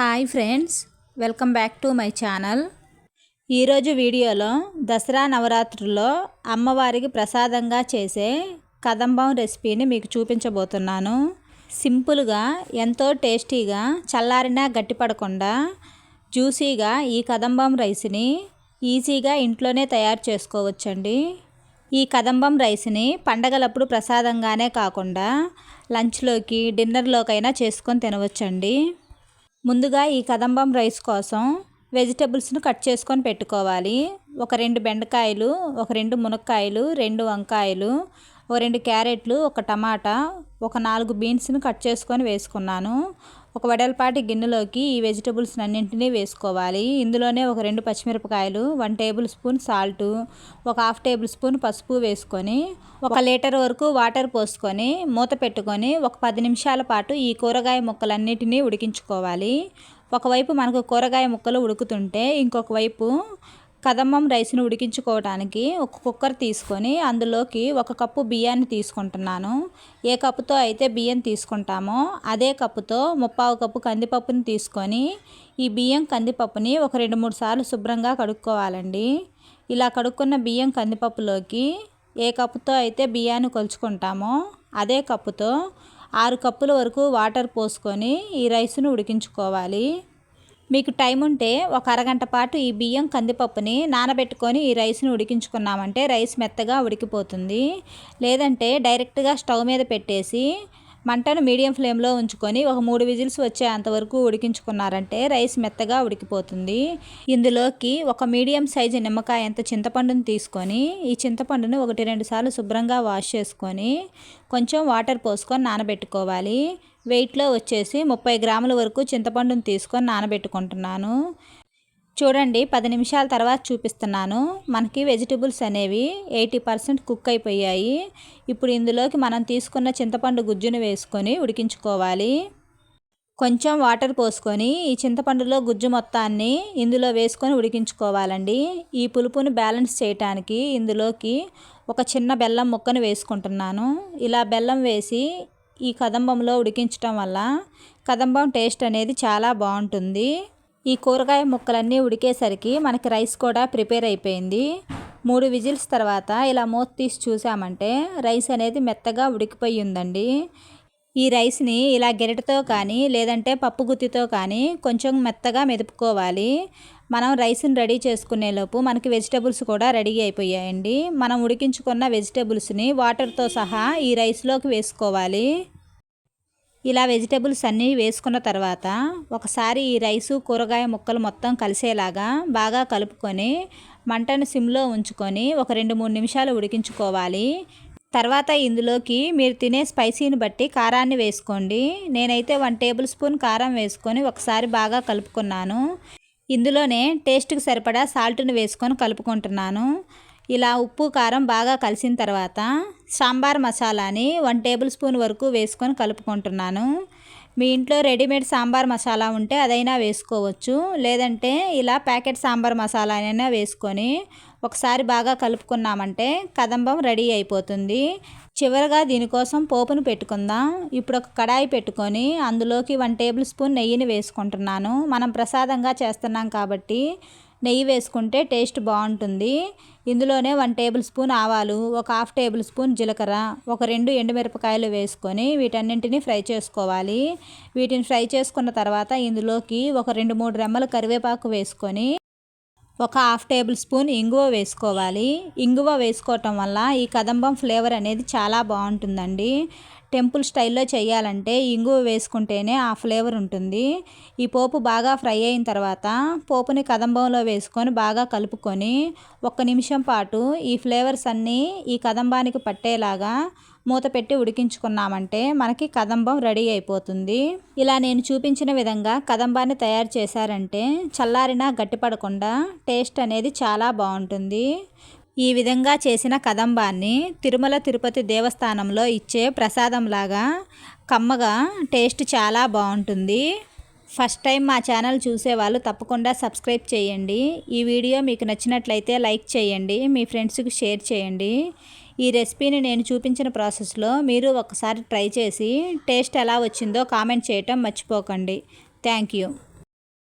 Hi friends welcome back to my channel. ఈరోజు వీడియోలో దసరా నవరాత్రుల్లో అమ్మవారికి ప్రసాదంగా చేసే కదంబం రెసిపీని మీకు చూపించబోతున్నాను. సింపుల్గా ఎంతో టేస్టీగా చల్లారినా గట్టిపడకుండా జ్యూసీగా ఈ కదంబం రైస్ని ఈజీగా ఇంట్లోనే తయారు చేసుకోవచ్చండి. ఈ కదంబం రైస్ని పండగలప్పుడు ప్రసాదంగానే కాకుండా లంచ్లోకి డిన్నర్లోకైనా చేసుకొని తినవచ్చండి. ముందుగా ఈ కదంబం రైస్ కోసం వెజిటబుల్స్ను కట్ చేసుకొని పెట్టుకోవాలి. ఒక రెండు బెండకాయలు ఒక రెండు మునక్కాయలు రెండు వంకాయలు ఒక రెండు క్యారెట్లు ఒక టమాటా ఒక నాలుగు బీన్స్ను కట్ చేసుకొని వేసుకున్నాను. ఒక వెడల్పాటి గిన్నెలోకి ఈ వెజిటబుల్స్ అన్నింటినీ వేసుకోవాలి. ఇందులోనే ఒక రెండు పచ్చిమిరపకాయలు వన్ టేబుల్ స్పూన్ సాల్ట్ ఒక హాఫ్ టేబుల్ స్పూన్ పసుపు వేసుకొని ఒక లీటర్ వరకు వాటర్ పోసుకొని మూత పెట్టుకొని ఒక పది నిమిషాల పాటు ఈ కూరగాయ ముక్కలన్నిటినీ ఉడికించుకోవాలి. ఒకవైపు మనకు కూరగాయ ముక్కలు ఉడుకుతుంటే ఇంకొక వైపు కదమ్మం రైస్ని ఉడికించుకోవడానికి ఒక కుక్కర్ తీసుకొని అందులోకి ఒక కప్పు బియ్యాన్ని తీసుకుంటున్నాను. ఏ కప్పుతో అయితే బియ్యం తీసుకుంటామో అదే కప్పుతో ముప్పావు కప్పు కందిపప్పుని తీసుకొని ఈ బియ్యం కందిపప్పుని ఒక రెండు మూడు సార్లు శుభ్రంగా కడుక్కోవాలండి. ఇలా కడుక్కున్న బియ్యం కందిపప్పులోకి ఏ కప్పుతో అయితే బియ్యాన్ని కొలుచుకుంటామో అదే కప్పుతో ఆరు కప్పుల వరకు వాటర్ పోసుకొని ఈ రైస్ను ఉడికించుకోవాలి. మీకు టైం ఉంటే ఒక అరగంట పాటు ఈ బియ్యం కందిపప్పుని నానబెట్టుకొని ఈ రైస్ని ఉడికించుకున్నామంటే రైస్ మెత్తగా ఉడికిపోతుంది. లేదంటే డైరెక్ట్గా స్టవ్ మీద పెట్టేసి మంటను మీడియం ఫ్లేమ్లో ఉంచుకొని ఒక మూడు విజిల్స్ వచ్చే అంతవరకు ఉడికించుకున్నారంటే రైస్ మెత్తగా ఉడికిపోతుంది. ఇందులోకి ఒక మీడియం సైజు నిమ్మకాయ అంత చింతపండుని తీసుకొని ఈ చింతపండును ఒకటి రెండు సార్లు శుభ్రంగా వాష్ చేసుకొని కొంచెం వాటర్ పోసుకొని నానబెట్టుకోవాలి. వెయిట్లో వచ్చేసి ముప్పై గ్రాముల వరకు చింతపండుని తీసుకొని నానబెట్టుకుంటున్నాను. చూడండి పది నిమిషాల తర్వాత చూపిస్తున్నాను. మనకి వెజిటబుల్స్ అనేవి ఎయిటీ పర్సెంట్ కుక్ అయిపోయాయి. ఇప్పుడు ఇందులోకి మనం తీసుకున్న చింతపండు గుజ్జును వేసుకొని ఉడికించుకోవాలి. కొంచెం వాటర్ పోసుకొని ఈ చింతపండులో గుజ్జు మొత్తాన్ని ఇందులో వేసుకొని ఉడికించుకోవాలండి. ఈ పులుపును బ్యాలెన్స్ చేయటానికి ఇందులోకి ఒక చిన్న బెల్లం ముక్కను వేసుకుంటున్నాను. ఇలా బెల్లం వేసి ఈ కదంబంలో ఉడికించటం వల్ల కదంబం టేస్ట్ అనేది చాలా బాగుంటుంది. ఈ కూరగాయ ముక్కలన్నీ ఉడికేసరికి మనకి రైస్ కూడా ప్రిపేర్ అయిపోయింది. మూడు విజిల్స్ తర్వాత ఇలా మూత తీసి చూసామంటే రైస్ అనేది మెత్తగా ఉడికిపోయి ఉందండి. ఈ రైస్ని ఇలా గెరటితో కానీ లేదంటే పప్పు గుత్తితో కానీ కొంచెం మెత్తగా మెదుపుకోవాలి. మనం రైస్ని రెడీ చేసుకునేలోపు మనకి వెజిటబుల్స్ కూడా రెడీ అయిపోయాయండి. మనం ఉడికించుకున్న వెజిటబుల్స్ని వాటర్తో సహా ఈ రైస్లోకి వేసుకోవాలి. ఇలా వెజిటేబుల్స్ అన్నీ వేసుకున్న తర్వాత ఒకసారి ఈ రైసు కూరగాయ ముక్కలు మొత్తం కలిసేలాగా బాగా కలుపుకొని మంటను సిమ్లో ఉంచుకొని ఒక రెండు మూడు నిమిషాలు ఉడికించుకోవాలి. తర్వాత ఇందులోకి మీరు తినే స్పైసీని బట్టి కారాన్ని వేసుకోండి. నేనైతే వన్ టేబుల్ స్పూన్ కారం వేసుకొని ఒకసారి బాగా కలుపుకున్నాను. ఇందులోనే టేస్ట్కి సరిపడా సాల్ట్ని వేసుకొని కలుపుకుంటున్నాను. ఇలా ఉప్పు కారం బాగా కలిసిన తర్వాత సాంబార్ మసాలాని వన్ టేబుల్ స్పూన్ వరకు వేసుకొని కలుపుకుంటున్నాను. మీ ఇంట్లో రెడీమేడ్ సాంబార్ మసాలా ఉంటే అదైనా వేసుకోవచ్చు. లేదంటే ఇలా ప్యాకెట్ సాంబార్ మసాలా అయినా వేసుకొని ఒకసారి బాగా కలుపుకున్నామంటే కదంబం రెడీ అయిపోతుంది. చివరగా దీనికోసం పోపును పెట్టుకుందాం. ఇప్పుడు ఒక కడాయి పెట్టుకొని అందులోకి వన్ టేబుల్ స్పూన్ నెయ్యిని వేసుకుంటున్నాను. మనం ప్రసాదంగా చేస్తున్నాం కాబట్టి నెయ్యి వేసుకుంటే టేస్ట్ బాగుంటుంది. ఇందులోనే వన్ టేబుల్ స్పూన్ ఆవాలు ఒక హాఫ్ టేబుల్ స్పూన్ జీలకర్ర ఒక రెండు ఎండుమిరపకాయలు వేసుకొని వీటన్నింటినీ ఫ్రై చేసుకోవాలి. వీటిని ఫ్రై చేసుకున్న తర్వాత ఇందులోకి ఒక రెండు మూడు రెమ్మలు కరివేపాకు వేసుకొని ఒక హాఫ్ టేబుల్ స్పూన్ ఇంగువ వేసుకోవాలి. ఇంగువ వేసుకోవటం వల్ల ఈ కదంబం ఫ్లేవర్ అనేది చాలా బాగుంటుందండి. టెంపుల్ స్టైల్లో చేయాలంటే ఇంగువ వేసుకుంటేనే ఆ ఫ్లేవర్ ఉంటుంది. ఈ పోపు బాగా ఫ్రై అయిన తర్వాత పోపుని కదంబంలో వేసుకొని బాగా కలుపుకొని ఒక్క నిమిషం పాటు ఈ ఫ్లేవర్స్ అన్నీ ఈ కదంబానికి పట్టేలాగా మూత పెట్టి ఉడికించుకున్నామంటే మనకి కదంబం రెడీ అయిపోతుంది. ఇలా నేను చూపించిన విధంగా కదంబాన్ని తయారు చేశారంటే చల్లారినా గట్టిపడకుండా టేస్ట్ అనేది చాలా బాగుంటుంది. ఈ విధంగా చేసిన కదంబాన్ని తిరుమల తిరుపతి దేవస్థానంలో ఇచ్చే ప్రసాదంలాగా కమ్మగా టేస్ట్ చాలా బాగుంటుంది. ఫస్ట్ టైం మా ఛానల్ చూసేవాళ్ళు తప్పకుండా సబ్స్క్రైబ్ చేయండి. ఈ వీడియో మీకు నచ్చినట్లయితే లైక్ చేయండి మీ ఫ్రెండ్స్కి షేర్ చేయండి. ఈ రెసిపీని నేను చూపించిన ప్రాసెస్లో మీరు ఒకసారి ట్రై చేసి టేస్ట్ ఎలా వచ్చిందో కామెంట్ చేయటం మర్చిపోకండి. Thank you.